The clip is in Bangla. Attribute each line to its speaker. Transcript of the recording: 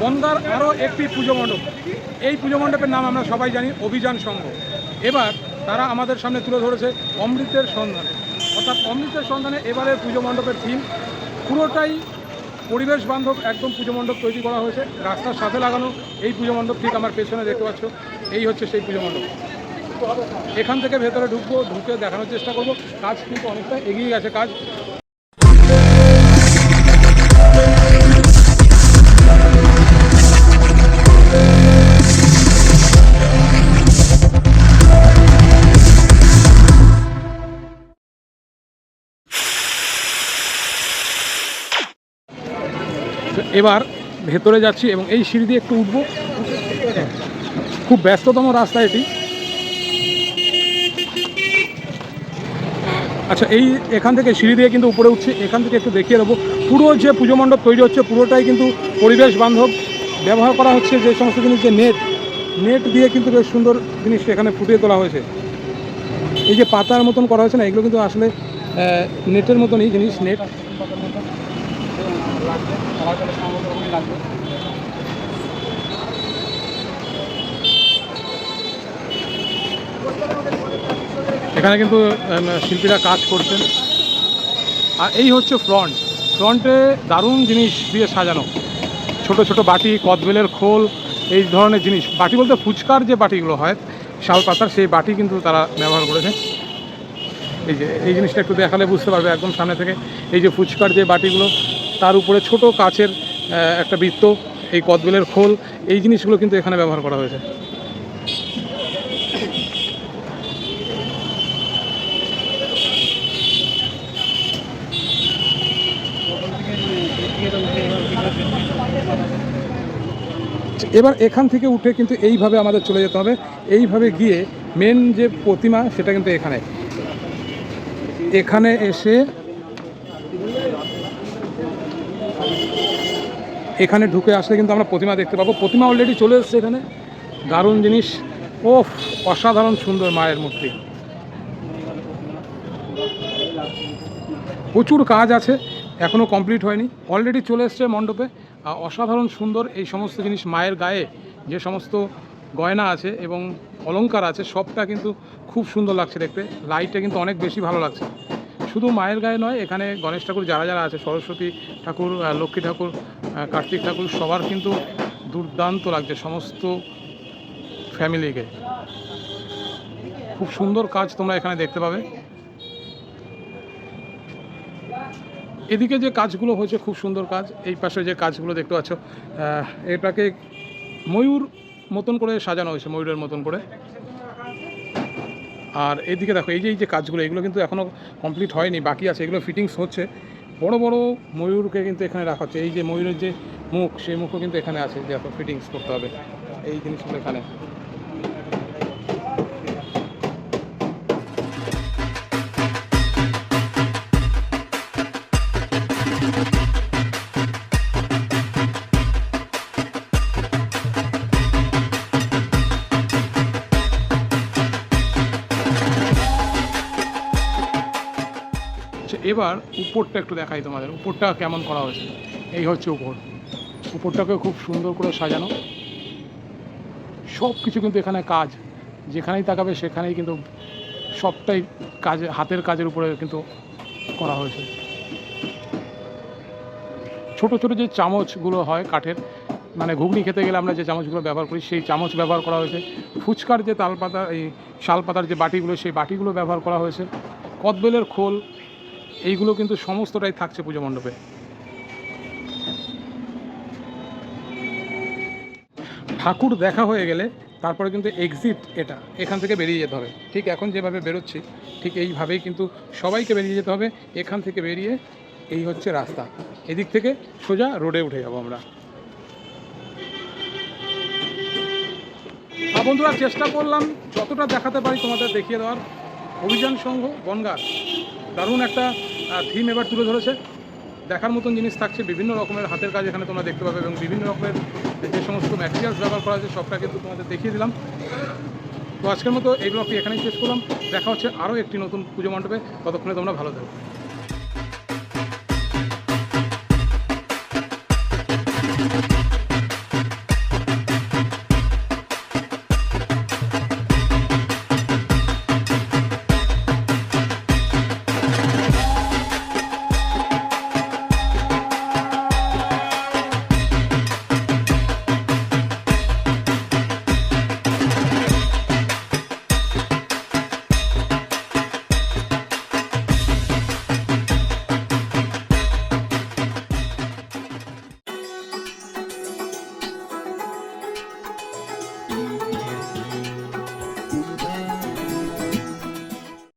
Speaker 1: বনগার আরও একটি পুজো মণ্ডপ। এই পুজো মণ্ডপের নাম আমরা সবাই জানি, অভিযান সংঘ। এবার তারা আমাদের সামনে তুলে ধরেছে অমৃতের সন্ধানে। অর্থাৎ অমৃতের সন্ধানে এবারের পুজো মণ্ডপের থিম পুরোটাই পরিবেশ বান্ধব একদম পুজো মণ্ডপ তৈরি করা হয়েছে। রাস্তার সাথে লাগানো এই পুজো মণ্ডপ ঠিক আমার পেছনে দেখতে পাচ্ছ। এই হচ্ছে সেই পুজো মণ্ডপ। এখান থেকে ভেতরে ঢুকবো, ঢুকে দেখানোর চেষ্টা করব। কাজ কিন্তু অনেকটা এগিয়ে গেছে কাজ। এবার ভেতরে যাচ্ছি এবং এই সিঁড়ি দিয়ে একটু উঠবো। খুব ব্যস্ততম রাস্তা এটি। আচ্ছা এই এখান থেকে সিঁড়ি দিয়ে কিন্তু উপরে উঠছি। এখান থেকে একটু দেখিয়ে দেবো। পুরো যে পুজো মণ্ডপ তৈরি হচ্ছে, পুরোটাই কিন্তু পরিবেশ বান্ধব। ব্যবহার করা হচ্ছে যে সমস্ত জিনিস, যে নেট নেট দিয়ে কিন্তু বেশ সুন্দর জিনিসটা এখানে ফুটিয়ে তোলা হয়েছে। এই যে পাতার মতন করা হয়েছে না, এগুলো কিন্তু আসলে নেটের মতনই জিনিস, নেট। এখানে কিন্তু শিল্পীরা কাজ করছেন। আর এই হচ্ছে ফ্রন্ট ফ্রন্টে দারুণ জিনিস দিয়ে সাজানো। ছোট ছোট বাটি, কদবেলের খোল, এই ধরনের জিনিস। বাটি বলতে ফুচকার যে বাটিগুলো হয়, শাল পাতার, সেই বাটি কিন্তু তারা ব্যবহার করেছে। এই যে, এই জিনিসটা একটু দেখালে বুঝতে পারবে একদম সামনে থেকে। এই যে ফুচকার যে বাটিগুলো তার উপরে ছোট কাচের একটা বৃত্ত, এই কদবেলের খোল, এই জিনিসগুলো কিন্তু এখানে ব্যবহার করা হয়েছে। এবার এখান থেকে উঠে কিন্তু এইভাবে আমাদের চলে যেতে হবে। এইভাবে গিয়ে মেন যে প্রতিমা, সেটা কিন্তু এখানে। এখানে এসে এখানে ঢুকে আসলে কিন্তু আমরা প্রতিমা দেখতে পাবো। প্রতিমা অলরেডি চলে এসছে এখানে। দারুণ জিনিস। ও অসাধারণ সুন্দর মায়ের মূর্তি। প্রচুর কাজ আছে এখনও কমপ্লিট হয়নি। অলরেডি চলে এসছে মণ্ডপে। অসাধারণ সুন্দর এই সমস্ত জিনিস মায়ের গায়ে, যে সমস্ত গয়না আছে এবং অলংকার আছে, সবটা কিন্তু খুব সুন্দর লাগছে দেখতে। লাইটটা কিন্তু অনেক বেশি ভালো লাগছে। শুধু মায়ের গায়ে নয়, এখানে গণেশ ঠাকুর যারা যারা আছে, সরস্বতী ঠাকুর লক্ষ্মী ঠাকুর কার্তিক ঠাকুর সবার কিন্তু দুর্দান্ত লাগছে সমস্ত ফ্যামিলিকে। খুব সুন্দর কাজ তোমরা এখানে দেখতে পাবে। এদিকে যে কাজগুলো হয়েছে খুব সুন্দর কাজ, এই পাশে যে কাজগুলো দেখতে পাচ্ছ এটাকে ময়ূর মতন করে সাজানো হয়েছে, ময়ূরের মতন করে। আর এদিকে দেখো, এই যে এই যে কাজগুলো, এগুলো কিন্তু এখনও কমপ্লিট হয়নি, বাকি আছে, এগুলো ফিটিংস হচ্ছে। বড় বড় ময়ূরকে কিন্তু এখানে রাখা হচ্ছে। এই যে ময়ূরের যে মুখ, সেই মুখও কিন্তু এখানে আছে। দেখো ফিটিংস করতে হবে। এই জিনিসগুলো এখানে। এবার উপরটা একটু দেখাই তোমাদের। উপরটা কেমন করা হয়েছে? এই হচ্ছে উপর। উপরটাকে খুব সুন্দর করে সাজানো। সব কিছু কিন্তু এখানে কাজ। যেখানেই তাকাবে সেখানেই কিন্তু সবটাই কাজে, হাতের কাজের উপরে কিন্তু করা হয়েছে। ছোট ছোট যে চামচগুলো হয় কাঠের মানে ঘুগনি খেতে গেলে আমরা যে চামচগুলো ব্যবহার করি, সেই চামচ ব্যবহার করা হয়েছে। ফুচকার যে তালপাতা, এই শাল পাতার যে বাটিগুলো, সেই বাটিগুলো ব্যবহার করা হয়েছে। কদবেলের খোল এইগুলো কিন্তু সমস্তটাই থাকছে পুজো মণ্ডপে। ঠাকুর দেখা হয়ে গেলে তারপরে কিন্তু এক্সিট এটা, এখান থেকে বেরিয়ে যেতে হবে। ঠিক এখন যেভাবে বেরোচ্ছি, ঠিক এইভাবেই কিন্তু সবাইকে বেরিয়ে যেতে হবে, এখান থেকে বেরিয়ে এই হচ্ছে রাস্তা। এদিক থেকে সোজা রোডে উঠে যাব আমরা। হ্যাঁ বন্ধুরা, চেষ্টা করলাম যতটা দেখাতে পারি তোমাদের দেখিয়ে দেওয়ার। অভিযান সংঘ বনগার দারুণ একটা থিম এবার তুলে ধরেছে। দেখার মতন জিনিস থাকছে, বিভিন্ন রকমের হাতের কাজ এখানে তোমরা দেখতে পাবে এবং বিভিন্ন রকমের যে সমস্ত ম্যাটেরিয়ালস ব্যবহার করা আছে সবটা কিন্তু তোমাদের দেখিয়ে দিলাম। তো আজকের মতো এই ব্লগটি এখানেই শেষ করলাম। দেখা হচ্ছে আরও একটি নতুন পুজো মণ্ডপে। ততক্ষণে তোমরা ভালো থাকো।